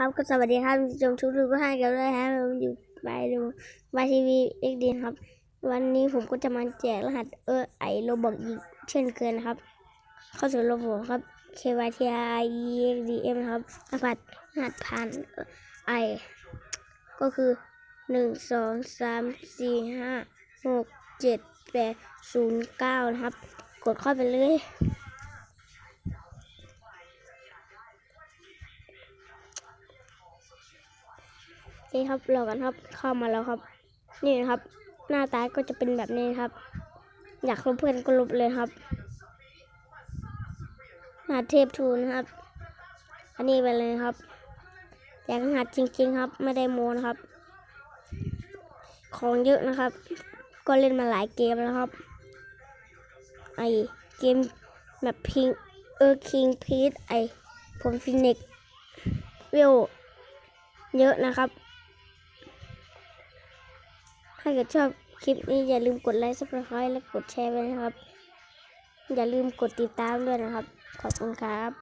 ครับก็สวัสดีครับชมทุกทุกท่านกันด้วยครับอยู่ไปดูบายทีวีเอ็กดีครับ วันนี้ผมก็จะมาแจกรหัสเออไอโรบอกอีกเช่นเคยนครับ เข้าสู่ระบบครับ KYTI EXDM ครับรหัสรหัสผ่านไอก็คือหนึ่งสองสามสี่ห้าหกเจ็ดแปดศูนย์เก้านะครับ กดเข้าไปเลย นี่ครับรอกันครับเข้ามาแล้วครับ นี่นะครับ หน้าตาก็จะเป็นแบบนี้ครับ อยากลบเพื่อนก็ลบเลยครับหัสเทพทูนะครับ อันนี้ไปเลยครับอยากรหัสจริง ๆ ครับ ไม่ได้โมนะครับ ของเยอะนะครับ ก็เล่นมาหลายเกมแล้วครับ ไอเกมแบบพิงเออคิงพีทไอผมฟินิกเวลเยอะนะครับาเกิดชอบคลิปนี้อย่าลืมกดไลค์ subscribe และกดแชร์ไว้นะครับ อย่าลืมกดติดตามด้วยนะครับ ขอบคุณครับ